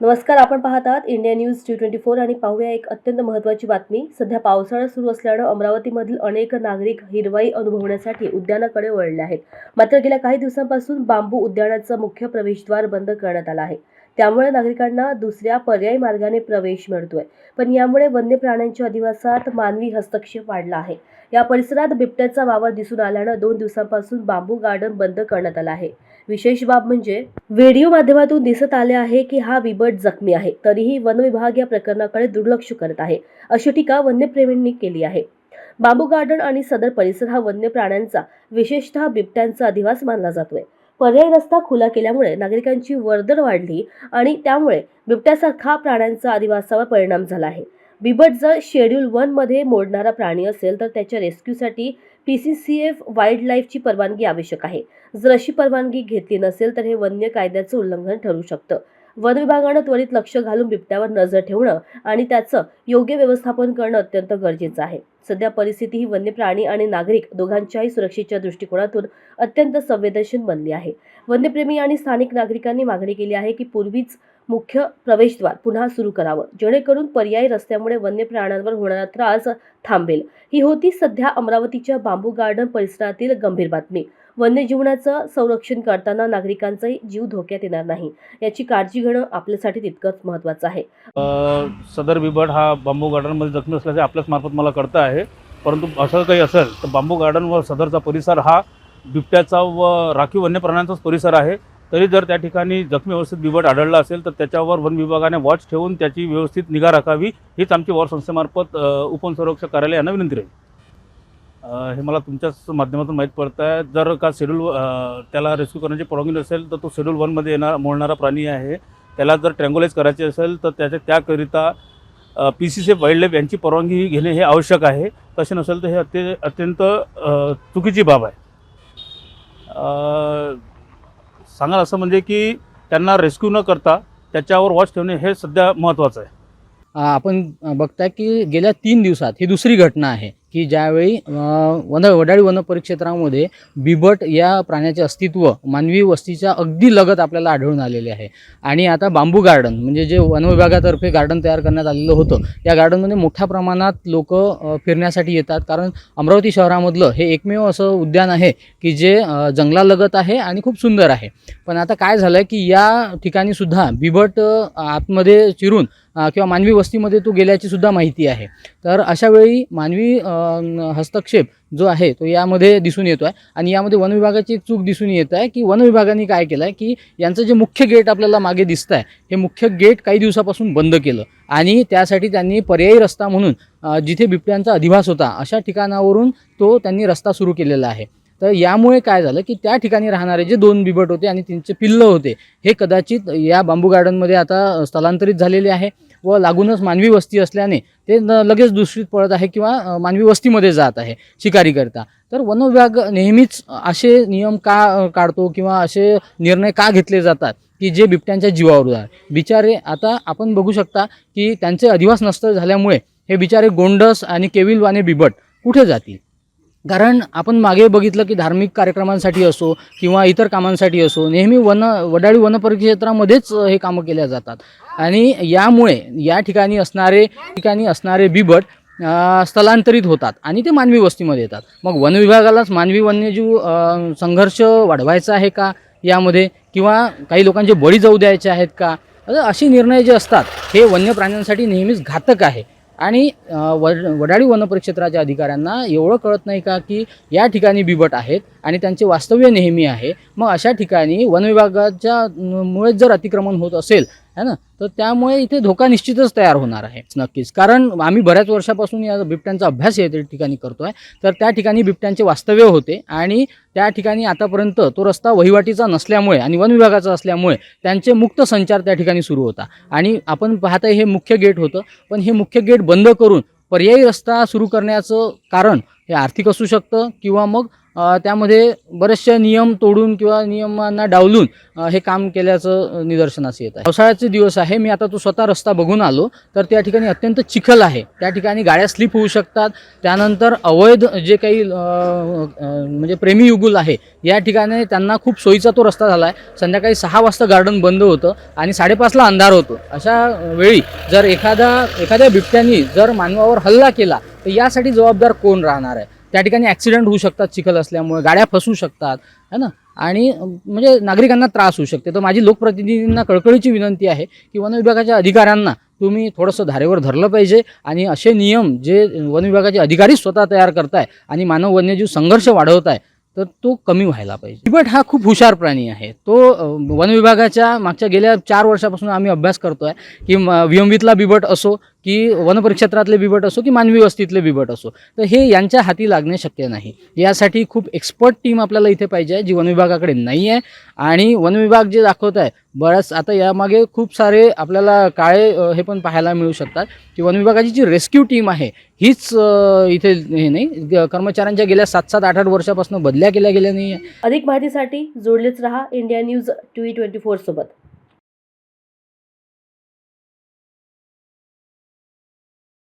नमस्कार आपण पाहत आहात India news T twenty four आणि पाहूया एक अत्यंत महत्त्वाची बातमी. सध्या पावसाळा सुरू असल्यानं अमरावतीमधील अनेक नागरिक हिरवाई अनुभवण्यासाठी उद्यानाकडे वळले आहेत. मात्र गेल्या काही दिवसांपासून बांबू उद्यानाचं मुख्य प्रवेशद्वार बंद करण्यात आलं आहे. त्यामुळे नागरिकांना दुसऱ्या पर्यायी मार्गाने प्रवेश मिळतोय. पण यामुळे वन्य प्राण्यांच्या अधिवासात मानवी हस्तक्षेप वाढला आहे. या परिसरात बिबट्याचा वावर दिसून आल्यानं दोन दिवसांपासून बांबू गार्डन बंद करण्यात आलं आहे. विशेष बाब म्हणजे व्हिडिओ माध्यमातून दिसत आले आहे की हा बिबट जखमी आहे तरीही वन विभाग या प्रकरणाकडे दुर्लक्ष करत आहे अशी टीका वन्यप्रेमींनी केली आहे. बांबू गार्डन आणि सदर परिसर हा वन्य प्राण्यांचा विशेषतः बिबट्यांचा अधिवास मानला जातोय. पर्यायी रस्ता खुला केल्यामुळे नागरिकांची वर्दळ वाढली आणि त्यामुळे बिबट्यासारखा प्राण्यांचा अधिवासावर परिणाम झाला आहे. बिबट जर शेड्यूल वनमध्ये मोडणारा प्राणी असेल तर त्याच्या रेस्क्यूसाठी P C C F wild लाईफची परवानगी आवश्यक आहे. जर अशी परवानगी घेतली नसेल तर हे वन्य कायद्याचं उल्लंघन ठरू शकतं. वन विभागानं त्वरित लक्ष घालून बिबट्यावर नजर ठेवणं आणि त्याचं योग्य व्यवस्थापन करणं अत्यंत गरजेचं आहे. सध्या परिस्थिती ही वन्य प्राणी आणि नागरिक दोघांच्याही सुरक्षेच्या दृष्टिकोनातून अत्यंत संवेदनशील बनली आहे. वन्यप्रेमी आणि स्थानिक नागरिकांनी मागणी केली आहे की पूर्वीच मुख्य प्रवेशद्वार पुन्हा सुरू करावं. जेणेकरून पर्यायी रस्त्यामुळे वन्य प्राण्यांवर होणारा त्रास थांबेल. ही होती सध्या अमरावतीच्या बांबू गार्डन परिसरातील गंभीर बातमी. वन्यजीवनाचं संरक्षण करताना नागरिकांचाही जीव धोक्यात येणार नाही. याची काळजी घेणं आपल्यासाठी तितकंच महत्त्वाचं आहे. सदर बिबट हा बांबू गार्डनमध्ये जखमी असल्याचे आपल्याच मार्फत मला कळतं आहे. परंतु असं काही असेल तर बांबू गार्डन व सदरचा परिसर हा बिबट्याचा व राखीव वन्य प्राण्यांचाच परिसर आहे. तरी जर त्या ठिकाणी जखमी अवस्थेत बिबट आढळला असेल तर त्याच्यावर वन विभागाने वॉच ठेवून त्याची व्यवस्थित निगा राखावी हीच आमची वॉर संस्थेमार्फत उपसंरक्षक कार्यालय यांना विनंती राहील. हे मला तुमच्याच माध्यमातून माहीत पडतं आहे. जर का शेड्यूल त्याला रेस्क्यू करण्याची परवानगी नसेल तर तो शेड्यूल वनमध्ये येणार मोडणारा प्राणी आहे. त्याला जर ट्रँग्युलाइज करायचे असेल तर त्याच्या त्याकरिता P C C wild life यांची परवानगी घेणे हे आवश्यक आहे. तसे नसेल तर हे अत्य अत्यंत चुकीची बाब आहे. सांगाल असं म्हणजे की त्यांना रेस्क्यू न करता त्याच्यावर वॉच ठेवणे हे सध्या महत्त्वाचं आहे. आपण बघताय की गेल्या तीन दिवसात ही दुसरी घटना आहे. की ज्यावेळी वन वडाळी वन परिक्षेत्रामध्ये बिबट या प्राण्याचे अस्तित्व मानवी वस्तीच्या अगदी लगत आपल्याला आढळून आलेले आहे. आणि आता बांबू गार्डन म्हणजे जे वन विभागातर्फे गार्डन तयार करण्यात आलेलं होतं या गार्डनमध्ये मोठ्या प्रमाणात लोक फिरण्यासाठी येतात. कारण अमरावती शहरामधलं हे एकमेव असं उद्यान आहे की जे जंगलालगत आहे आणि खूप सुंदर आहे. पण आता काय झालं की या ठिकाणी सुद्धा बिबट आतमध्ये चिरून किंवा मानवी वस्तीमध्ये तो गेल्याची सुद्धा माहिती आहे. तर अशा वेळी मानवी हस्तक्षेप जो आहे तो यामध्ये दिसून येतो आहे आणि यामध्ये वन विभागाची एक चूक दिसून येत आहे की वन विभागाने काय केलं आहे की यांचं जे मुख्य गेट आपल्याला मागे दिसतं आहे हे मुख्य गेट काही दिवसापासून बंद केलं. आणि त्यासाठी त्यांनी पर्यायी रस्ता म्हणून जिथे बिबट्यांचा अधिवास होता अशा ठिकाणावरून तो त्यांनी रस्ता सुरू केलेला आहे. तर यामुळे काय झालं की त्या ठिकाणी राहणारे जे दोन बिबट होते आणि त्यांचे पिल्लं होते हे कदाचित या बांबू गार्डनमध्ये आता स्थलांतरित झालेले आहे. व लागूनच मानवी वस्ती असल्याने ते न लगेच दूषित पडत आहे किंवा मानवी वस्तीमध्ये जात आहे शिकारीकरता तर वन विभाग नेहमीच असे नियम का काढतो किंवा असे निर्णय का घेतले जातात की जे बिबट्यांच्या जीवावर आहे बिचारे आता आपण बघू शकता की त्यांचे अधिवास नष्ट झाल्यामुळे हे बिचारे गोंडस आणि केविलवाने बिबट कुठे जातील? कारण आपण मागे बघितलं की धार्मिक कार्यक्रमांसाठी असो किंवा इतर कामांसाठी असो नेहमी वन वडाळी वन परिक्षेत्रामध्येच हे कामं केल्या जातात. आणि यामुळे या ठिकाणी असणारे ठिकाणी असणारे बिबट स्थलांतरित होतात आणि ते मानवी वस्तीमध्ये येतात. मग वन विभागालाच मानवी वन्यजीव संघर्ष वाढवायचा आहे का यामध्ये? किंवा काही लोकांचे बळी जाऊ द्यायचे आहेत का? असे निर्णय जे असतात हे वन्य प्राण्यांसाठी नेहमीच घातक आहे. आणि वड वडाळी वनपरिक्षेत्राच्या अधिकाऱ्यांना एवढं कळत नाही का की या ठिकाणी बिबट आहेत आणि त्यांचे वास्तव्य नेहमी आहे. मग अशा ठिकाणी वन विभागाच्या मुळेच जर अतिक्रमण होत असेल है ना? तर त्यामुळे इथे धोका निश्चितच तयार होणार आहे नक्कीच. कारण आम्ही बऱ्याच वर्षापासून या बिबट्यांचा अभ्यास या ठिकाणी करतो आहे तर त्या ठिकाणी बिबट्यांचे वास्तव्य होते आणि त्या ठिकाणी आतापर्यंत तो रस्ता वहिवाटीचा नसल्यामुळे आणि वन विभागाचा असल्यामुळे त्यांचे मुक्त संचार त्या ठिकाणी सुरू होता. आणि आपण पाहताय हे मुख्य गेट होतं. पण हे मुख्य गेट बंद करून पर्यायी रस्ता सुरू करण्याचं कारण हे आर्थिक असू शकतं किंवा मग त्यामध्ये बरेचसे नियम तोडून किंवा नियमांना डावलून हे काम केल्याचं निदर्शनास येत आहे. पावसाळ्याचे दिवस आहे मी आता तो स्वतः रस्ता बघून आलो. तर त्या ठिकाणी अत्यंत चिखल आहे. त्या ठिकाणी गाड्या स्लिप होऊ शकतात. त्यानंतर अवैध जे काही म्हणजे प्रेमी युगुल आहे या ठिकाणी त्यांना खूप सोयीचा तो रस्ता झाला आहे संध्याकाळी सहा वाजता गार्डन बंद होतं आणि साडेपाचला अंधार होतो. अशा वेळी जर एखादा एखाद्या बिबट्यानी जर मानवावर हल्ला केला तर यासाठी जबाबदार कोण राहणार आहे? त्या ठिकाणी ॲक्सिडेंट होऊ शकतात चिखल असल्यामुळे गाड्या फसू शकतात है ना? आणि म्हणजे नागरिकांना त्रास होऊ शकते. तर माझी लोकप्रतिनिधींना कळकळीची विनंती आहे की वन विभागाच्या अधिकाऱ्यांना तुम्ही थोडंसं धारेवर धरलं पाहिजे आणि असे नियम जे वन विभागाचे अधिकारी स्वतः तयार करताय आणि मानव वन्यजीव संघर्ष वाढवत आहे तर तो कमी व्हायला पाहिजे. बिबट हा खूप हुशार प्राणी आहे. तो वन विभागाच्या मागच्या गेल्या चार वर्षापासून आम्ही अभ्यास करतो आहे की म- विलंबितला बिबट असो की वनपरिक्षेत्रातले बिबट असो की मानवी वस्तीतले बिबट असो. तर हे यांच्या हाती लागणे शक्य नाही. यासाठी खूप एक्सपर्ट टीम आपल्याला इथे पाहिजे आहे जी वन विभागाकडे नाही आहे. आणि वनविभाग जे दाखवत आहे बऱ्याच आता यामागे खूप सारे आपल्याला काळे हे पण पाहायला मिळू शकतात की वन विभागाची जी रेस्क्यू टीम आहे हीच इथे हे नाही कर्मचाऱ्यांच्या गेल्या सात सात आठ आठ वर्षापासून बदल्या केल्या गेल्या नाही आहे अधिक माहितीसाठी जोडलेच रहा India news T twenty four सोबत.